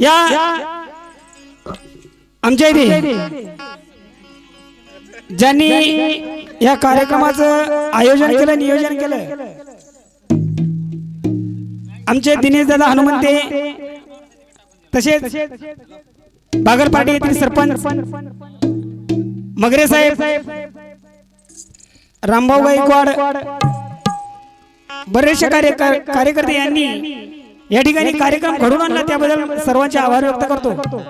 या. आमच्या इथे. ज्यांनी या कार्यक्रमाचं आयोजन केलं नियोजन केलं. आमचे दिनेश दादा हनुमंते तसेच बागरपाटी येथील सरपंच मगरे साहेब रामभाऊ गायकवाड बरेचसे कार्य कार्यकर्ते यांनी या ठिकाणी कार्यक्रम घडून आणला त्याबद्दल सर्वांचे आभार व्यक्त करतो.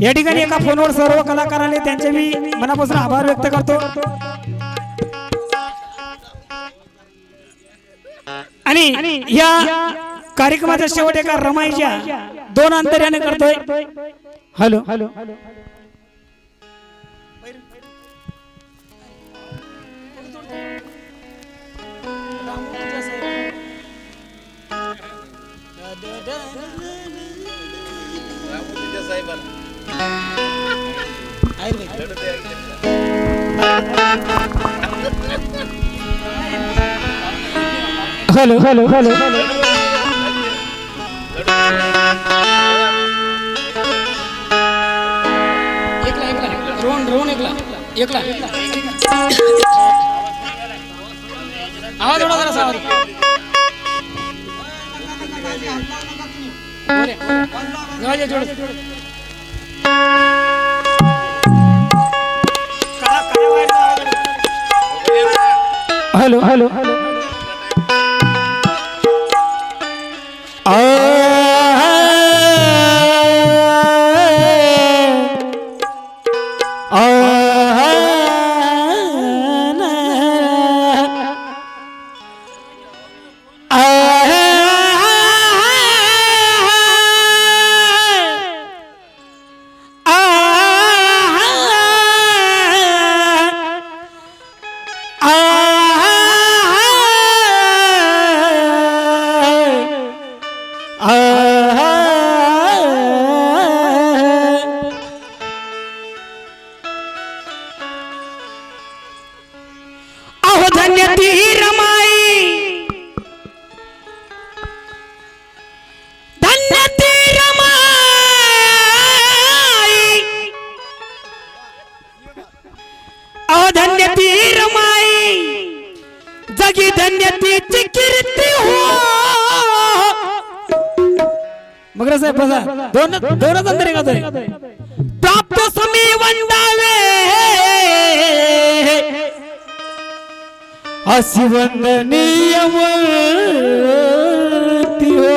या ठिकाणी एका फोनवर सर्व कलाकारांनी त्यांचे मी मनापासून आभार व्यक्त करतो. आणि या कार्यक्रमाचा शेवट एका रमाईच्या दोन अंतर्याने करतोय. Hello. Hello. Hello hello hello hello રોન રોન એકલા એકલા આવાજ ઓળો જરા સાવ ગાજે हॅलो हॅलो हॅलो. जगी धन्य कीर्ती हो. मग साहेब बसा. दोन दोनच अंतर एका प्राप्त समी वंदावे. अशी वंदनीय मूर्ती हो.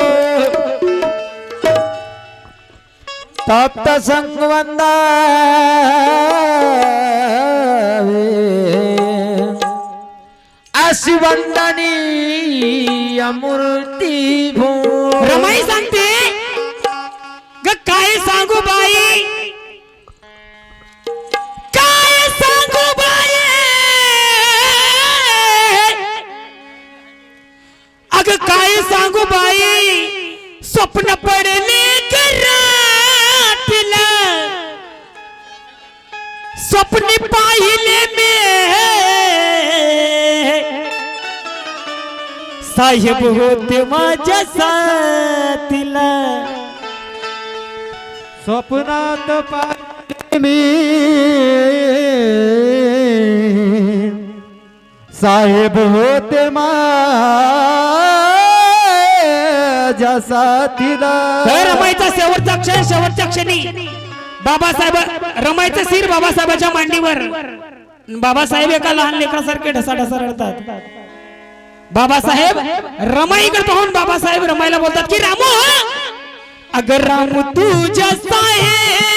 तप्त संगवंदावे अशी वंदनीय मूर्ती भो। रमाई सांगते ग काय सांगू बाई काय सांगू बाई अग काय सांगू बाई स्वप्न पडले कराटीला स्वप्नी पाहिले साहेब होते माझ्या साथीला. स्वप्नात पाहिले मी. साहेब होते माझ्या साथीला. तर रमाईचा शेवटचा क्षण शेवटच्या क्षणी बाबासाहेब रमाईचं सिर बाबासाहेबाच्या मांडीवर. बाबासाहेब एका लहान लेकरासारखे ढसा ढसा रडतात. बाबासाहेब रमाईकडे पाहून बाबासाहेब रमाईला बोलतात की रामू अगर रामू तुझ्या साहेब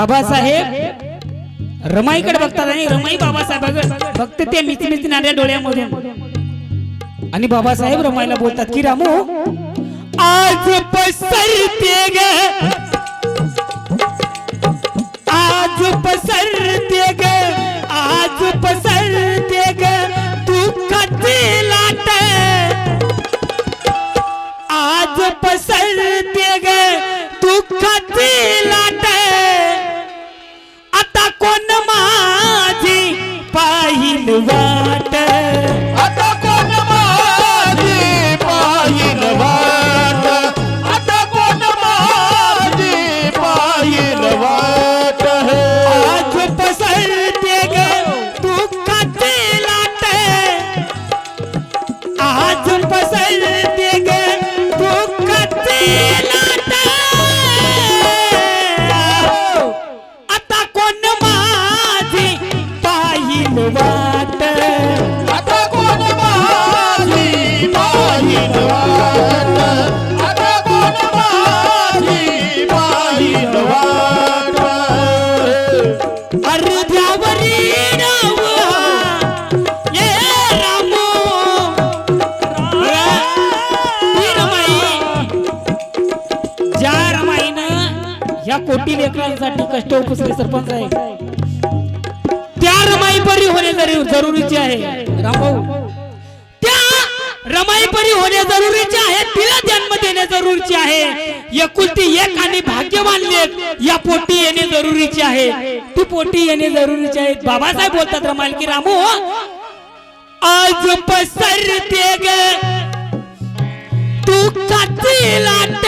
बाबासाहेब रमाईकडे बघतात आणि रमाई बाबासाहेबाकडे फक्त ते मिच मिचणाऱ्या आणि बाबासाहेब रमाईला बोलतात की रामू आज पसरते ग. आज पसरते ग आज पसरते ग दुःखाची लाट. आज पसरते ग दुःखाची पाहिल उपसले सरपंच आहे. त्या रमाई परी होणे जरी जरुरीचे आहे. रामभाऊ. त्या रमाई परी होणे जरुरीचे आहे तिला जन्म देणे जरुरीचे आहे. एकुलती एक आणि भाग्यवान लेख या पोटी येणे जरुरीचे आहे. ती पोटी येणे जरुरीचे आहे. बाबासाहेब बोलतात रमाल की रामू आज पसरते ग. तू काची लाट?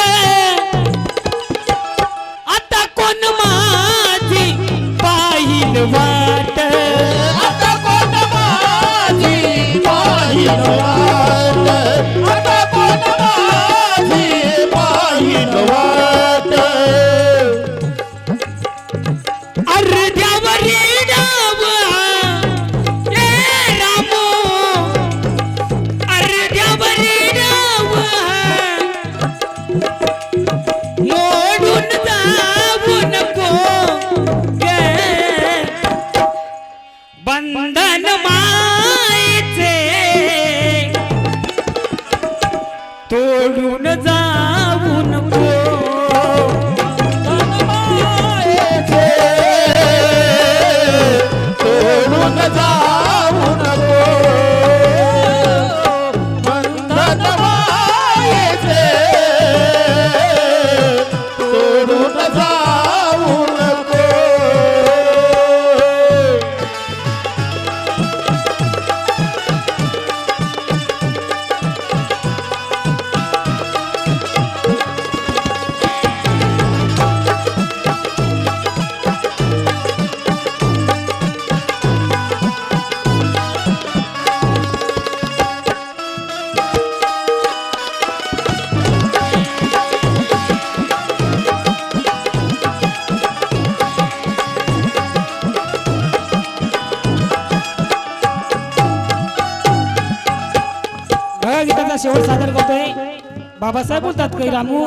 बाबासाहेब बोलतात काही रामू?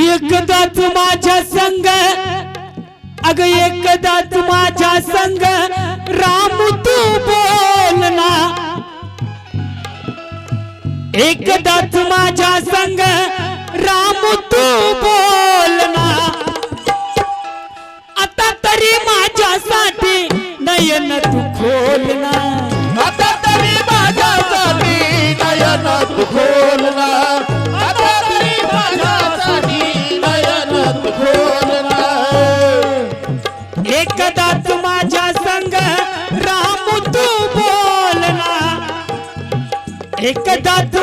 एकदाच माझ्या संग अग एकदाच माझ्या संग राम तू बोल ना. एकदाच माझ्या संग राम तू बोल ना। आता तरी माझ्यासाठी नयन तू खोल नयन तू खोलना आता तरी माझ्यासाठी नयन तू एकदाच माझ्या संग राम तू बोलना एकदाच